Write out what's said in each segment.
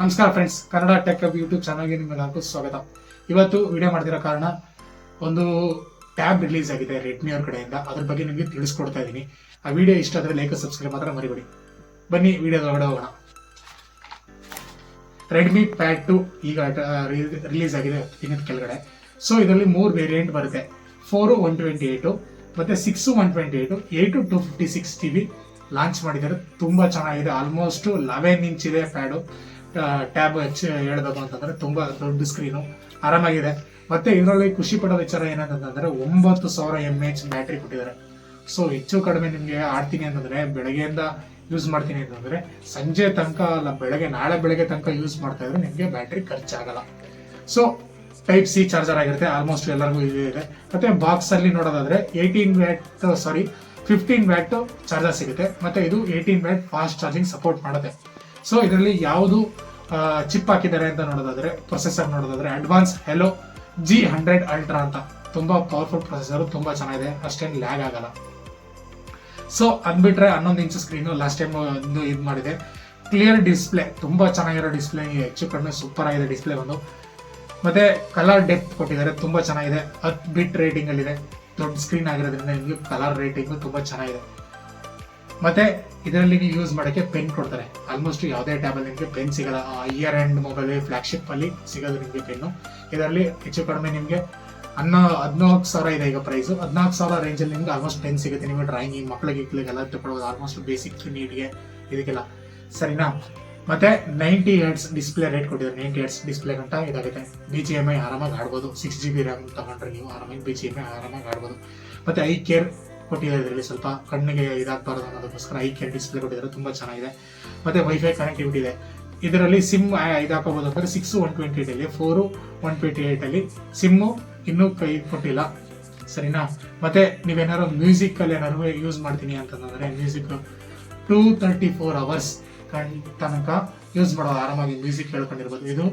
ನಮಸ್ಕಾರ friends Kannada tech up YouTube ಚಾನಲ್ಗೆ ನಿಮ್ಮೆಲ್ಲರಿಗೂ ಸ್ವಾಗತ. ಇವತ್ತು ವಿಡಿಯೋ ಮಾಡ್ತಿರೋ ಕಾರಣ ಒಂದು ಟ್ಯಾಬ್ ರಿಲೀಸ್ ಆಗಿದೆ ರೆಡ್ಮಿ ಅವ್ರ ಕಡೆಯಿಂದ. ಅದ್ರ ಬಗ್ಗೆ ನಿಮಗೆ ತಿಳಿಸ್ಕೊಡ್ತಾ ಇದ್ದೀನಿ. ಆ ವಿಡಿಯೋ ಇಷ್ಟ ಆದರೆ ಲೈಕ್ ಸಬ್ಸ್ಕ್ರೈಬ್ ಮಾತ್ರ ಮರಿಬೇಡಿ. ಬನ್ನಿ ವಿಡಿಯೋದೊಳಗಡೆ ಹೋಗೋಣ. ರೆಡ್ಮಿ ಪ್ಯಾಡ್ ಟು ಈಗ ರಿಲೀಸ್ ಆಗಿದೆ ದಿನದ ಕೆಳಗಡೆ. ಸೊ ಇದರಲ್ಲಿ ಮೂರು ವೇರಿಯಂಟ್ ಬರುತ್ತೆ. ಫೋರು ಒನ್ ಟ್ವೆಂಟಿ ಏಯ್ಟು ಮತ್ತೆ six one twenty eight eight two fifty six T B launch ಮಾಡಿದ್ದಾರೆ. ತುಂಬಾ ಚೆನ್ನಾಗಿದೆ. ಆಲ್ಮೋಸ್ಟ್ ಲೆವೆನ್ ಇಂಚ್ ಇದೆ ಪ್ಯಾಡು ಟ್ಯಾಬ್ ಹೆಚ್ಚು ಹೇಳಬೇಕು ಅಂತಂದ್ರೆ ತುಂಬಾ ದೊಡ್ಡ ಸ್ಕ್ರೀನು ಆರಾಮಾಗಿದೆ. ಮತ್ತೆ ಇದರಲ್ಲಿ ಖುಷಿ ಪಡೋ ವಿಚಾರ ಏನಂತಂದ್ರೆ ಒಂಬತ್ತು ಸಾವಿರ ಎಂ ಎಚ್ ಬ್ಯಾಟ್ರಿ ಕೊಟ್ಟಿದ್ದಾರೆ. ಸೊ ಹೆಚ್ಚು ಕಡಿಮೆ ನಿಮಗೆ ಆಡ್ತೀನಿ ಅಂತಂದ್ರೆ ಬೆಳಗ್ಗೆಯಿಂದ ಯೂಸ್ ಮಾಡ್ತೀನಿ ಅಂತಂದ್ರೆ ಸಂಜೆ ತನಕ ಅಲ್ಲ, ಬೆಳಗ್ಗೆ, ನಾಳೆ ಬೆಳಗ್ಗೆ ತನಕ ಯೂಸ್ ಮಾಡ್ತಾ ಇದ್ರೆ ನಿಮಗೆ ಬ್ಯಾಟ್ರಿ ಖರ್ಚಾಗಲ್ಲ. ಸೊ ಟೈಪ್ ಸಿ ಚಾರ್ಜರ್ ಆಗಿರುತ್ತೆ. ಆಲ್ಮೋಸ್ಟ್ ಎಲ್ಲರಿಗೂ ಇದೆ ಇದೆ. ಮತ್ತೆ ಬಾಕ್ಸ್ ಅಲ್ಲಿ ನೋಡೋದಾದ್ರೆ eighteen watt sorry fifteen watt charger ಸಿಗುತ್ತೆ. ಮತ್ತೆ ಇದು eighteen watt fast charging support ಮಾಡುತ್ತೆ. ಸೊ ಇದರಲ್ಲಿ ಯಾವುದು ಚಿಪ್ ಹಾಕಿದ್ದಾರೆ ಅಂತ ನೋಡೋದಾದ್ರೆ ಪ್ರೊಸೆಸರ್ ನೋಡೋದಾದ್ರೆ advance Helio G hundred ultra ಅಂತ. ತುಂಬಾ ಪವರ್ಫುಲ್ ಪ್ರೊಸೆಸರ್ ತುಂಬಾ ಚೆನ್ನಾಗಿದೆ. ಅಷ್ಟೇನು ಲ್ಯಾಗ್ ಆಗಲ್ಲ. ಸೊ ಅದ್ಬಿಟ್ರೆ ಹನ್ನೊಂದು ಇಂಚು ಸ್ಕ್ರೀನ್ ಲಾಸ್ಟ್ ಟೈಮ್ ಇದು ಮಾಡಿದೆ. ಕ್ಲಿಯರ್ ಡಿಸ್ಪ್ಲೇ ತುಂಬಾ ಚೆನ್ನಾಗಿರೋ ಡಿಸ್ಪ್ಲೇ ಹೆಚ್ಚು ಕಡಿಮೆ ಸೂಪರ್ ಆಗಿದೆ ಡಿಸ್ಪ್ಲೇ ಒಂದು. ಮತ್ತೆ ಕಲರ್ ಡೆಪ್ತ್ ಕೊಟ್ಟಿದ್ದಾರೆ, ತುಂಬಾ ಚೆನ್ನಾಗಿದೆ. ಹತ್ತು ಬಿಟ್ ರೇಟಿಂಗ್ ಇದೆ ದೊಡ್ಡ ಸ್ಕ್ರೀನ್ ಆಗಿರೋದ್ರಿಂದ ನಿಮಗೆ ಕಲರ್ ರೇಟಿಂಗ್ ತುಂಬಾ ಚೆನ್ನಾಗಿದೆ. ಮತ್ತೆ ಇದರಲ್ಲಿ ನೀವು ಯೂಸ್ ಮಾಡೋಕ್ಕೆ ಪೆನ್ ಕೊಡ್ತಾರೆ. ಆಲ್ಮೋಸ್ಟ್ ಯಾವುದೇ ಟ್ಯಾಬಲ್ಲಿ ನಿಮಗೆ ಪೆನ್ ಸಿಗಲ್ಲ. ಇಯರ್ ಆ್ಯಂಡ್ ಮೊಬೈಲ್ ಫ್ಲಾಗ್ಶಿಪ್ ಅಲ್ಲಿ ಸಿಗೋದು ನಿಮಗೆ ಪೆನ್ನು ಇದರಲ್ಲಿ ಹೆಚ್ಚು ಕಡಿಮೆ ನಿಮಗೆ ಹನ್ನೊ, ಹದಿನಾಲ್ಕು ಸಾವಿರ ಇದೆ ಈಗ ಪ್ರೈಸು ಹದಿನಾಲ್ಕು ಸಾವಿರ ರೇಂಜಲ್ಲಿ ನಿಮ್ಗೆ ಆಲ್ಮೋಸ್ಟ್ ಪೆನ್ ಸಿಗುತ್ತೆ. ನಿಮಗೆ ಡ್ರಾಯಿಂಗ್ ಮಕ್ಕಳಿಗೆ ಇಕ್ಳಿಗೆಲ್ಲ ತಗೊಳ್ಳೋದು ಆಲ್ಮೋಸ್ಟ್ ಬೇಸಿಕ್ ನೀಡಿಗೆ ಇದಕ್ಕೆಲ್ಲ. ಸರಿನಾ? ಮತ್ತೆ ನೈಂಟಿ ಏಟ್ಸ್ ಡಿಸ್ಪ್ಲೇ ರೇಟ್ ಕೊಟ್ಟಿದ್ದಾರೆ. ನೈಂಟಿ ಏಟ್ಸ್ ಡಿಸ್ಪ್ಲೇ ಗಂಟ ಇದಾಗುತ್ತೆ. ಬಿ ಜಿ ಎಂ ಐ ಆರಾಮಾಗಿ ಆಡ್ಬೋದು. ಸಿಕ್ಸ್ ಜಿ ಬಿ ರ್ಯಾಮ್ ತಗೊಂಡ್ರೆ ನೀವು ಆರಾಮಾಗಿ ಬಿ ಜಿ ಎಂ ಐ ಆರಾಮಾಗಿ ಆಡ್ಬೋದು. ಮತ್ತೆ ಐ ಕೇರ್ ಕೊಟ್ಟಿದ್ದಾರೆ ಇದರಲ್ಲಿ ಸ್ವಲ್ಪ ಕಣ್ಣಿಗೆ ಇದಾಗಬಾರ್ದು ಅನ್ನೋದಕ್ಕೋಸ್ಕರ ಐ ಕೇರ್ ಡಿಸ್ಪ್ಲೇ ಕೊಟ್ಟಿದ್ದಾರೆ ತುಂಬ ಚೆನ್ನಾಗಿದೆ. ಮತ್ತೆ ವೈಫೈ ಕನೆಕ್ಟಿವಿಟಿ ಇದೆ. ಇದರಲ್ಲಿ ಸಿಮ್ ಇದಾಕೋಬಹುದು ಅಂದರೆ ಸಿಕ್ಸ್ ಒನ್ ಟ್ವೆಂಟಿ ಏಯ್ಟಲ್ಲಿ ಫೋರು ಒನ್ ಟ್ವೆಂಟಿ ಏಟ್ ಅಲ್ಲಿ ಸಿಮ್ಮು ಇನ್ನೂ ಕೈ ಕೊಟ್ಟಿಲ್ಲ. ಸರಿನಾ? ಮತ್ತು ನೀವೇನಾದ್ರು ಮ್ಯೂಸಿಕಲ್ಲಿ ಏನಾದ್ರು ಯೂಸ್ ಮಾಡ್ತೀನಿ ಅಂತಂದ್ರೆ music two thirty four hours ತನಕ ಯೂಸ್ ಮಾಡೋ ಆರಾಮಾಗಿ ಮ್ಯೂಸಿಕ್ ಹೇಳ್ಕೊಂಡಿರ್ಬೋದು ಇದು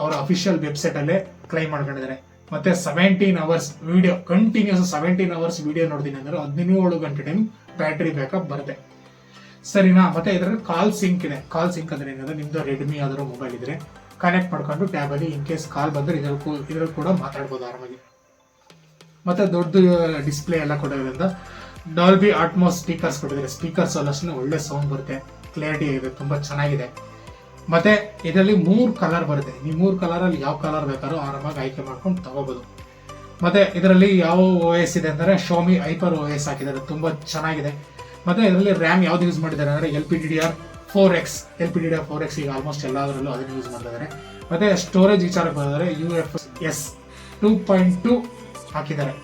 ಅವರ ಅಫಿಷಿಯಲ್ ವೆಬ್ಸೈಟಲ್ಲೇ ಕ್ಲೈಮ್ ಮಾಡ್ಕೊಂಡಿದ್ದಾರೆ. ಮತ್ತೆ seventeen hours video continuous seventeen hours video ನೋಡಿದೀನಿ ಅಂದ್ರೆ ಹದಿನೇಳು ಗಂಟೆ ಟೈಮ್ ಬ್ಯಾಟ್ರಿ ಬ್ಯಾಕಪ್ ಬರುತ್ತೆ. ಸರಿನಾ? ಮತ್ತೆ ಇದರಲ್ಲಿ ಕಾಲ್ ಸಿಂಕ್ ಇದೆ. ಕಾಲ್ ಸಿಂಕ್ ಅಂದ್ರೆ ಏನಂದ್ರೆ ನಿಮ್ದು ರೆಡ್ಮಿ ಆದರೂ ಮೊಬೈಲ್ ಇದ್ರೆ ಕನೆಕ್ಟ್ ಮಾಡ್ಕೊಂಡು ಟ್ಯಾಬ್ ಅಲ್ಲಿ ಇನ್ ಕೇಸ್ ಕಾಲ್ ಬಂದ್ರೆ ಇದರಲ್ಲಿ ಇದ್ರಲ್ಲಿ ಕೂಡ ಮಾತಾಡ್ಬೋದು ಆರಾಮಾಗಿ. ಮತ್ತೆ ದೊಡ್ಡ ಡಿಸ್ಪ್ಲೇ ಎಲ್ಲ ಕೊಡೋದ್ರಿಂದ ಡಾಲ್ಬಿ ಆಟ್ಮೋಸ್ ಸ್ಪೀಕರ್ಸ್ ಕೊಟ್ಟಿದ್ದಾರೆ. ಸ್ಪೀಕರ್ಸ್ ಅಲ್ಲಷ್ಟು ಒಳ್ಳೆ ಸೌಂಡ್ ಬರುತ್ತೆ. ಕ್ಲಿಯರಿಟಿ ಇದೆ. ತುಂಬಾ ಚೆನ್ನಾಗಿದೆ. ಮತ್ತೆ ಇದರಲ್ಲಿ ಮೂರು ಕಲರ್ ಬರುತ್ತೆ. ಈ ಮೂರು ಕಲರ್ ಅಲ್ಲಿ ಯಾವ ಕಲರ್ ಬೇಕಾದ್ರೂ ಆರಾಮಾಗಿ ಆಯ್ಕೆ ಮಾಡ್ಕೊಂಡು ತಗೋಬಹುದು ಮತ್ತೆ ಇದರಲ್ಲಿ ಯಾವ ಓ ಎಸ್ ಇದೆ ಅಂದರೆ ಶೋಮಿ ಐಪರ್ ಓ ಎಸ್ ಹಾಕಿದ್ದಾರೆ. ತುಂಬಾ ಚೆನ್ನಾಗಿದೆ. ಮತ್ತೆ ಇದರಲ್ಲಿ ರ್ಯಾಮ್ ಯಾವ್ದು ಯೂಸ್ ಮಾಡಿದ್ದಾರೆ ಅಂದ್ರೆ L P D D R four X L P D D R four X ಈಗ ಆಲ್ಮೋಸ್ಟ್ ಎಲ್ಲದರಲ್ಲೂ ಅದನ್ನು ಯೂಸ್ ಮಾಡಿದ್ದಾರೆ ಮತ್ತೆ ಸ್ಟೋರೇಜ್ ವಿಚಾರಕ್ಕೆ ಬಂದರೆ U F S two point two ಹಾಕಿದ್ದಾರೆ.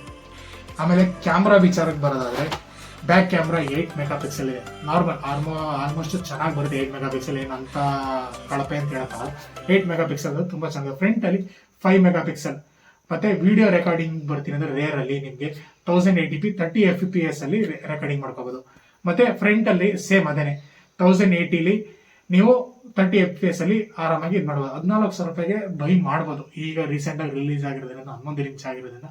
ಆಮೇಲೆ ಕ್ಯಾಮ್ರಾ ವಿಚಾರಕ್ಕೆ ಬರೋದಾದ್ರೆ back camera eight mega pixel ಇದೆ. ನಾರ್ಮಲ್ ಆಲ್ಮೋ ಆಲ್ಮೋಸ್ಟ್ ಚೆನ್ನಾಗಿ ಬರುತ್ತೆ ಏಯ್ಟ್ ಮೆಗಾ ಪಿಕ್ಸೆಲ್ ಏನು ಅಂತ ಕಳಪೆ ಅಂತ ಹೇಳ್ತಾರೆ ಏಯ್ಟ್ ಮೆಗಾ ಪಿಕ್ಸೆಲ್ ತುಂಬ ಚೆನ್ನಾಗಿದೆ ಫ್ರಂಟ್ ಅಲ್ಲಿ ಫೈವ್ ಮೆಗಾ ಪಿಕ್ಸೆಲ್ ಮತ್ತೆ ವಿಡಿಯೋ ರೆಕಾರ್ಡಿಂಗ್ ಬರ್ತೀನಿ ಅಂದ್ರೆ ರೇರ್ ಅಲ್ಲಿ ನಿಮಗೆ thousand eighty P thirty F P S ಅಲ್ಲಿ ರೆಕಾರ್ಡಿಂಗ್ ಮಾಡ್ಕೋಬಹುದು ಮತ್ತೆ ಫ್ರಂಟ್ ಅಲ್ಲಿ ಸೇಮ್ ಅದೇನೆ. ತೌಸಂಡ್ ಏಯ್ಟಿಲಿ ನೀವು ತರ್ಟಿ ಎಫ್ ಪಿ ಎಸ್ ಅಲ್ಲಿ ಆರಾಮಾಗಿ ಇದು ಮಾಡ್ಬೋದು. ಹದಿನಾಲ್ಕು ಸಾವಿರ ರೂಪಾಯಿಗೆ ಬೈ ಮಾಡ್ಬೋದು. ಈಗ ರೀಸೆಂಟ್ ಆಗಿ ರಿಲೀಸ್ ಆಗಿರೋದ್ರಿಂದ, ಹನ್ನೊಂದು ಇಂಚ್ ಆಗಿರೋದ್ರಿಂದ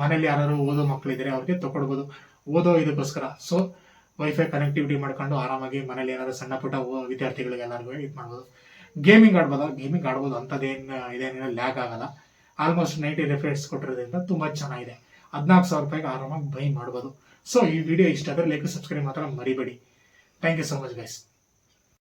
ಮನೇಲಿ ಯಾರು ಓದೋ ಮಕ್ಕಳಿದ್ರೆ ಅವ್ರಿಗೆ ತಗೊಳ್ಬೋದು ಓದೋ ಇದಕ್ಕೋಸ್ಕರ ಸೊ ವೈಫೈ ಕನೆಕ್ಟಿವಿಟಿ ಮಾಡ್ಕೊಂಡು ಆರಾಮಾಗಿ ಮನೇಲಿ ಏನಾದ್ರು ಸಣ್ಣ ಪುಟ್ಟ ವಿದ್ಯಾರ್ಥಿಗಳಿಗೆ ಎಲ್ಲರಿಗೂ ಇದು ಮಾಡ್ಬೋದು. ಗೇಮಿಂಗ್ ಆಡ್ಬೋದಾ? ಗೇಮಿಂಗ್ ಆಡ್ಬೋದು. ಅಂಥದ್ದೇನು ಇದೇನೇನೋ ಲ್ಯಾಗ್ ಆಗಲ್ಲ. ಆಲ್ಮೋಸ್ಟ್ ನೈಂಟಿ ರೆಫ್ರೆನ್ಸ್ ಕೊಟ್ಟಿರೋದ್ರಿಂದ ತುಂಬ ಚೆನ್ನಾಗಿದೆ. ಹದಿನಾಲ್ಕು ಸಾವಿರ ರೂಪಾಯಿಗೆ ಆರಾಮಾಗಿ ಬೈ ಮಾಡ್ಬೋದು. ಸೊ ಈ ವಿಡಿಯೋ ಇಷ್ಟ ಆದರೆ ಲೈಕ್ ಸಬ್ಸ್ಕ್ರೈಬ್ ಮಾತ್ರ ಮರಿಬೇಡಿ. Thank you so much guys